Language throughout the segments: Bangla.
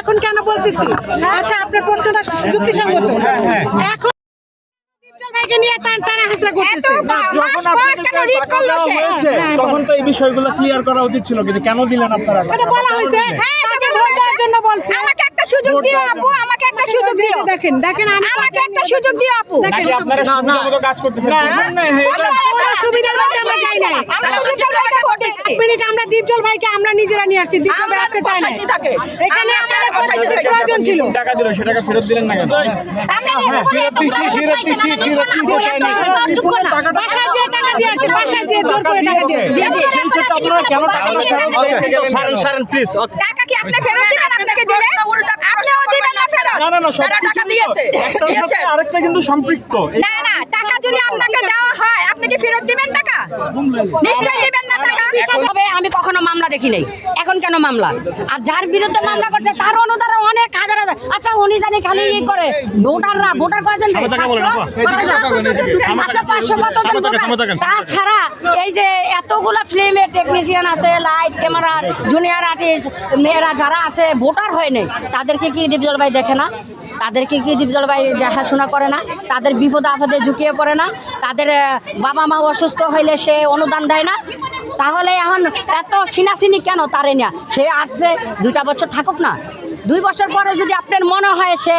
এখন কেন বলতেছি? আচ্ছা আপনার প্রশ্নটা যুক্তিসঙ্গত। এখন আপনাদের টাকা দেওয়া হয়েছে, তখন তো এই বিষয়গুলো ক্লিয়ার করা উচিত ছিল কিন্তু কেন দিলেন আপনারা? বলা হয়েছে। হ্যাঁ, জন্য বলছে। আমাকে একটা সুযোগ দিও আপু আমাকে একটা সুযোগ দিও। দেখেন দেখেন আমাকে একটা সুযোগ দিও আপু। আপনারা কাজ করতেছেন? কোনো সুবিধার মধ্যে আমরা যাই নাই। আমরা তো জনগণকে ভোট দিচ্ছি এক মিনিট আমরা দীপজল ভাইকে আমরা নিজেরা নিয়ে আসছি। দীপজল ভাই আসতে চাই না এখানে আমাদের বসাইছি প্রয়োজন ছিল। টাকা দিল সেটাকে ফেরত দিলেন না কেন? আমরা নিজে বলে এত ফেরত দিছি, ফেরত দিছি, ফেরত দিছি, বড় নাই। বড় যোগ্য না। বাসায় যে টাকা দিয়ে আসছে বাসায় যে জোর করে টাকা দিয়ে জি, জি। আপনারা কেন টাকাটা ফেরত সারেন সারেন প্লিজ টাকা কি আপনি ফেরত দিবেন? আপনাকে দিলে? আপনিও দিবেন না ফেরত? না না না টাকা দিয়েছে। একটার সাথে দিয়েছে আরেকটা কিন্তু সম্পৃক্ত। না না টাকা যদি আপনাকে দেওয়া হয় আপনি কি ফেরত দিবেন টাকা? নিশ্চয়ই দিবেন না টাকা। তবে আমি কখনো মামলা দেখি নাই। এখন কেন মামলা? আর যার বিরুদ্ধে মামলা করছে তার অনুদানে অনেক হাজার হাজার আচ্ছা উনি জানি খালি ই করে। ভোটাররা ভোটার কয়জন? পাঁচশো? কতজন ভোটার? তাছাড়া এই যে এতগুলা ফিল্মের টেকনিশিয়ান আছে লাইট ক্যামেরার জুনিয়র আর্টিস্ট মেয়েরা যারা আছে ভোটার হয় নাই তাদেরকে কি ডিপজল ভাই দেখে না? তাদেরকে কি ভাই দেখাশোনা করে না? তাদের বিপদ আপদে ঝুঁকিয়ে পড়ে না? তাদের বাবা মা অসুস্থ হইলে সে অনুদান দেয় না? তাহলে এখন এত ছিনাছিনি কেন তারে না সে আসছে দুইটা বছর থাকুক না। দুই বছর পরে যদি আপনার মনে হয় সে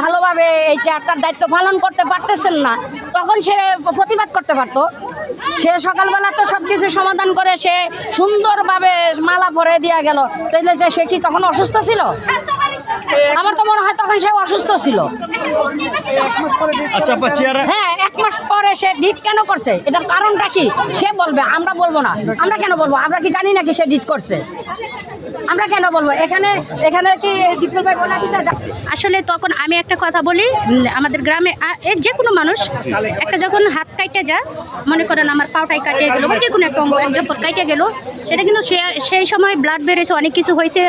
ভালোভাবে এই চেয়ারটার দায়িত্ব পালন করতে পারতেছেন না তখন সে প্রতিবাদ করতে পারতো। সে সকালবেলা তো সব কিছু সমাধান করে সে সুন্দরভাবে মালা পরে দেওয়া গেল। তাইলে যে সে কি তখন অসুস্থ ছিল? আমার তো মনে হয় তখন সে অসুস্থ ছিল। আচ্ছা আপা চেয়ারে হ্যাঁ এক মাস পরে সে ডিট কেন করছে? এটার কারণটা কি? সে বলবে আমরা বলব না। আমরা কেন বলব? আমরা কি জানি নাকি সে ডিট করছে? আমরা কেন বলব? এখানে এখানে কি ডিপজল ভাই বলে আসলে তখন আমি একটা কথা বলি আমাদের গ্রামে এর যে কোনো মানুষ একটা যখন হাত কাইটে যায় মনে করেন আমার পাউটাই কাটিয়ে গেলো বা যে কোনো একটা অঙ্গ এক জপর কাইটে গেলো সেটা কিন্তু সে সেই সময় ব্লাড বেড়েছে অনেক কিছু হয়েছে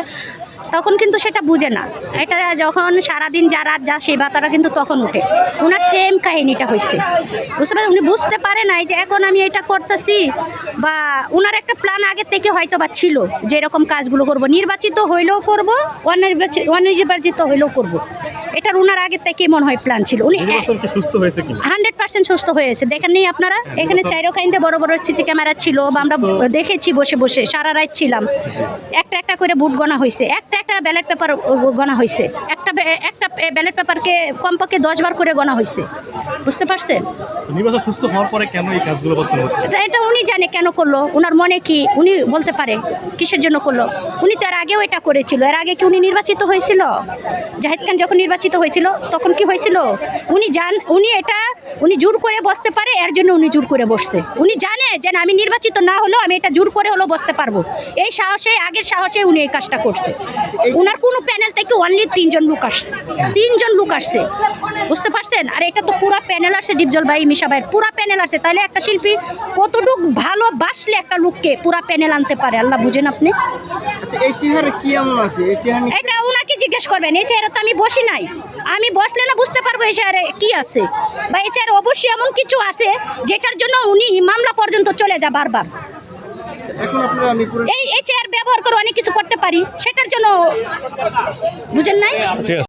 তখন কিন্তু সেটা বুঝে না। এটা যখন সারাদিন যা রাত যা সেবা তারা কিন্তু তখন উঠে ওনার সেম কাহিনীটা হয়েছে বুঝতে পারছেন উনি বুঝতে পারে নাই যে এখন আমি এটা করতেছি বা ওনার একটা প্ল্যান আগে থেকে হয়তো বা ছিল যে এরকম কাজগুলো করব। নির্বাচিত হইলেও করব অনির্বাচিত অনির্বাচিত হইলেও করব। এটার ওনার আগে থেকে মনে হয় প্ল্যান ছিল। উনি হান্ড্রেড পার্সেন্ট সুস্থ হয়েছে। দেখেন নেই আপনারা? এখানে চাইরোকাইন্দে বড় বড় সিসি ক্যামেরা ছিল বা আমরা দেখেছি বসে বসে সারা রাত ছিলাম। একটা একটা করে বুট গণা হয়েছে। একটা একটা ব্যালট পেপার গণা হয়েছে। একটা একটা ব্যালট পেপারকে কমপক্ষে দশবার করে গণা হয়েছে। বুঝতে পারছেন? সুস্থ হওয়ার পরে কেন এই কাজগুলো করতে হচ্ছে? তা এটা উনি জানে কেন করল? ওনার মনে কি? উনি বলতে পারে কিসের জন্য করল? উনি তো এর আগেও এটা করেছিল। এর আগে কি উনি নির্বাচিত হয়েছিল? জাহিদ খান যখন নির্বাচিত হয়েছিল তখন কি হয়েছিল? উনি জান উনি এটা উনি জোর করে বসতে পারে এর জন্য উনি জোর করে বসছে। উনি জানে যে আমি নির্বাচিত না হলেও আমি এটা জোর করে হলেও বসতে পারব। এই সাহসে আগের সাহসে উনি এই কাজটা করছে। উনার কোনো প্যানেল থেকে অনলি তিনজন লোক আসছে। তিনজন লোক আসছে। বুঝতে পারছেন? আর এটা তো পুরো প্যানেল আসছে দীপজল ভাই মিশা ভাইয়ের পুরো প্যানেল আছে তাহলে একটা শিল্পী কতটুক ভালোবাসলে একটা লোককে পুরো প্যানেল আনতে পারে? আল্লাহ বুঝেন আপনি। এই চেহারা কি এমন আছে? এটা ওনাকে জিজ্ঞেস করবেন। এই চেহারা তো আমি বসি নাই। আমি বসলে না বুঝতে পারব এই চেয়ারে কি আছে। বা এই চেয়ারে অবশ্যই এমন কিছু আছে যেটার জন্য উনি মামলা পর্যন্ত চলে যা বারবার। এখন আপনারা আমি পুরো এই চেয়ার ব্যবহার করে অনেক কিছু করতে পারি সেটার জন্য বুঝেন নাই?